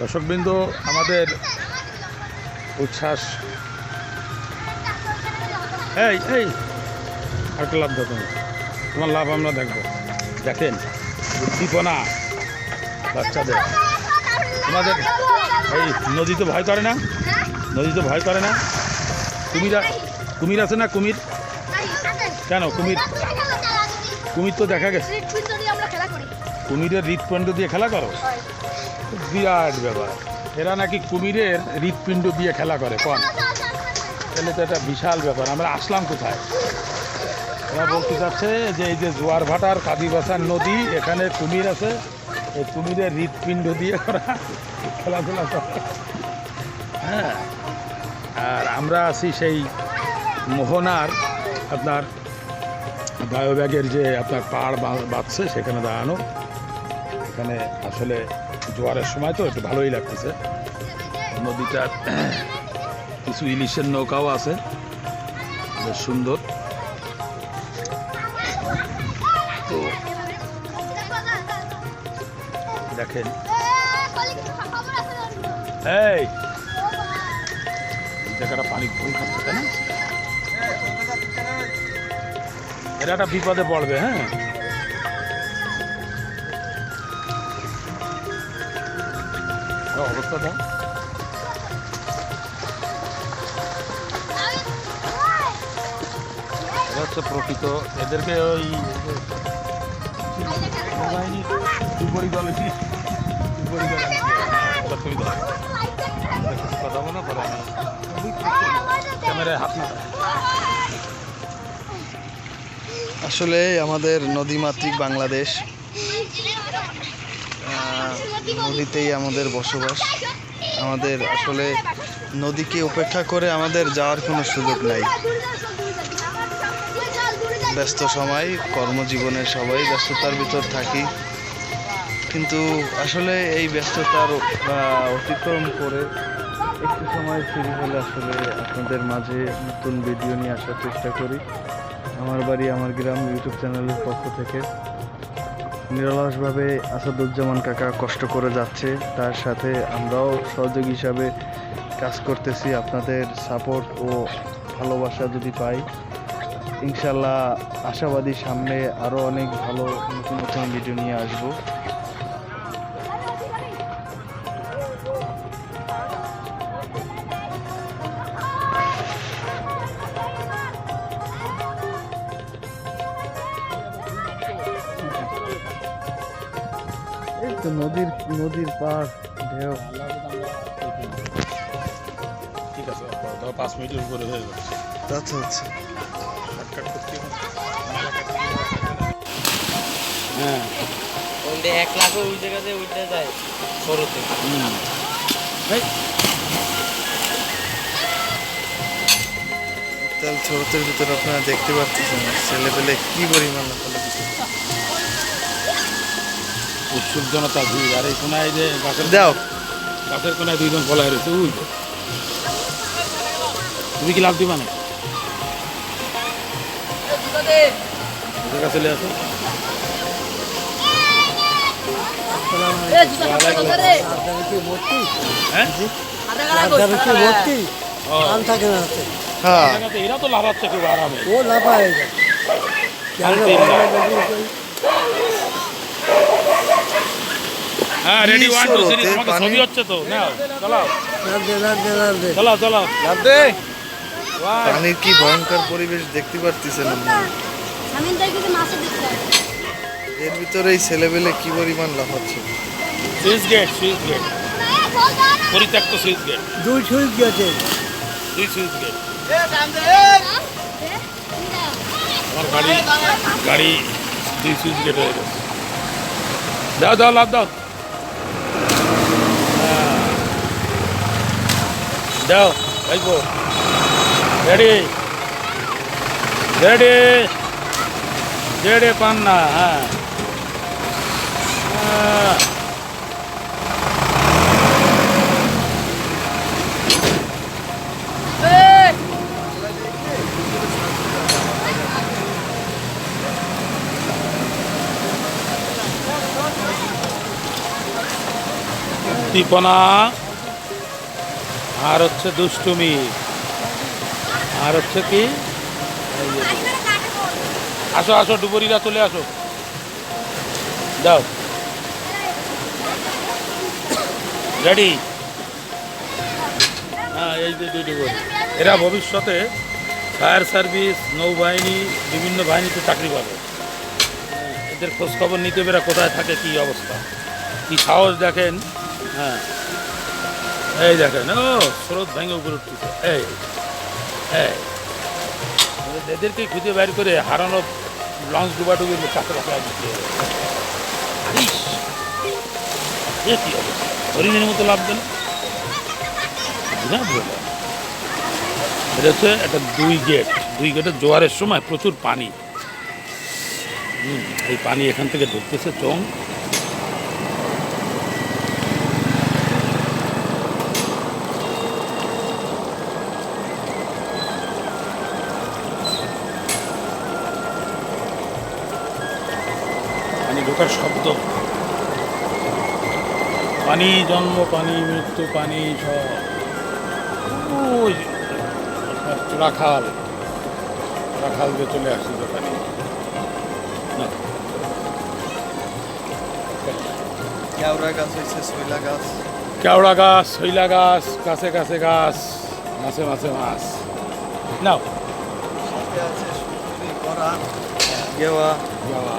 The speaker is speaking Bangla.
দর্শকবৃন্দ আমাদের উচ্ছ্বাস। এই এই আরেকটা লাভ দেখুন তোমার লাভ আমরা দেখব। দেখেন উদ্দীপনা বাচ্চাদের। তোমাদের এই নদীতে ভয় করে না? নদীতে ভয় করে না? কুমির কুমির আছে না কুমির? কেন কুমির? কুমির তো দেখা গেছে। কুমিরের হৃৎপিণ্ড দিয়ে খেলা করো? বিরাট ব্যাপার। এরা নাকি কুমিরের হৃৎপিণ্ড দিয়ে খেলা করে, কন? তাহলে তো একটা বিশাল ব্যাপার। আমরা আসলাম কোথায়? এরা বলতে চাচ্ছে যে এই যে জোয়ার ভাটার কাদিবাসার নদী, এখানে কুমির আছে, এই কুমিরের হৃৎপিণ্ড দিয়ে ওরা খেলাধুলা করে। হ্যাঁ আর আমরা আছি সেই মোহনার, আপনার বায়োব্যাগের যে আপনার বা- বাঁধছে, সেখানে দাঁড়ানো। এখানে আসলে জোয়ারের সময় তো একটু ভালোই লাগতেছে। নদীটার কিছু ইলিশের নৌকাও আছে। বেশ সুন্দর। তো দেখেন। এই! জায়গাটা পানি ফুল খাচ্ছে তাই না? এটা একটা বিপদে পড়বে হ্যাঁ? ও, অবস্থা দাও হচ্ছে প্রকৃত এদেরকে ওই উপরি আসলে আমাদের নদীমাতৃক বাংলাদেশ নদীতেই আমাদের বসবাস। আমাদের আসলে নদীকে উপেক্ষা করে আমাদের যাওয়ার কোনো সুযোগ নাই। ব্যস্ত সময়, কর্মজীবনে সবাই ব্যস্ততার ভিতর থাকি। কিন্তু আসলে এই ব্যস্ততার অতিক্রম করে একটু সময় ফ্রি হলে আসলে আপনাদের মাঝে নতুন ভিডিও নিয়ে আসার চেষ্টা করি। আমার বাড়ি, আমার গ্রাম, ইউটিউব চ্যানেলের পক্ষ থেকে। নিরলসভাবে আসাদুজ্জামান কাকা কষ্ট করে যাচ্ছে, তার সাথে আমরাও সহযোগী হিসাবে কাজ করতেছি, আপনাদের সাপোর্ট ও ভালোবাসা যদি পাই। ইনশাল্লাহ আশাবাদী সামনে আরও অনেক ভালো নতুন নতুন ভিডিও নিয়ে আসব। তো নদীর নদীর পাড় ঢেউ। ঠিক আছে ধরো পাঁচ মিনিটের উপরে হয়ে করতে হবে। হ্যাঁ। ওইটা এক লাখও ওই জায়গাতে উঠে যায় সরতে। হুম। তাহলে ছোটদের ভিতরে আপনারা দেখতে পাচ্ছেন ছেলে পেলে কি পরিমাণ উৎসুক জনতা ভিড় আর এই কোনায় যে গাছের দাও। গাছের কোনায় দুইজন পলায় রয়েছে উই। তুমি কি লাভ দিবা না ওদের কাছে চলে আসো। হ্যাঁ? হ্যাঁ। তো এরা তো লাফাচ্ছে খুব আরামে। ও লাফায়। হ্যাঁ রেডি ওয়ান টু থ্রি তোমাকে ছবি হচ্ছে তো নাও চলাও। লাগবে লাগবে লাগবে চলাও চলাও। One, পানির কি ভয়ঙ্কর পরিবেশ দেখতে পারতেছেন দেখতে এর ভিতরে এই ছেলেবেলে কি পরিমাণ লাফাচ্ছে? সুইচ গেট সুইচ গেট পরিত্যক্ত সুইচ গেট দুই সুইচ গেছে দুই সুইচ গেট আমার গাড়ি গাড়ি দুই সুইচ গেট হয়ে গেছে। দাও দাও লাভ দাও। দাও ভাইবো রেডি রেডি রেডি পান্না হ্যাঁ হ্যাঁ। উদ্দীপনা আর হচ্ছে দুষ্টুমি। আর হচ্ছে কি? আসো আসো, ডুবুরিরা চলে আসো। যাও রেডি? হ্যাঁ এই যে দুই ডুবুরি এরা ভবিষ্যতে ফায়ার সার্ভিস, নৌবাহিনী, বিভিন্ন বাহিনীতে চাকরি পাবে। এদের খোঁজখবর নিতে এরা কোথায় থাকে, কি অবস্থা? কি সাহস দেখেন? হ্যাঁ। এই দেখেন, ও, স্রোত ভেঙে উপরে এই এই। এদেরকে খুঁজে বের করে হারানো লঞ্চ ডুবাডুবি কাছে হরিণের মতো লাভবে না বিরাট ব্যাপার। এটা হচ্ছে একটা দুই গেট। দুই গেটের জোয়ারের সময় প্রচুর পানি। এই পানি এখান থেকে ঢুকতেছে চং পানি ঢোকার শব্দ। পানি জন্ম পানি মৃত্যু পানি সব রাখাল। রাখাল দিয়ে চলে আসছি দোকানে না। কেওড়া গাছ হয়েছে শৈলা গাছ। কেওড়া গাছ শৈলা গাছ গাছে গাছে গাছ মাছে মাছে মাছ। নাও। সাথে আছে গেওয়া। বাবা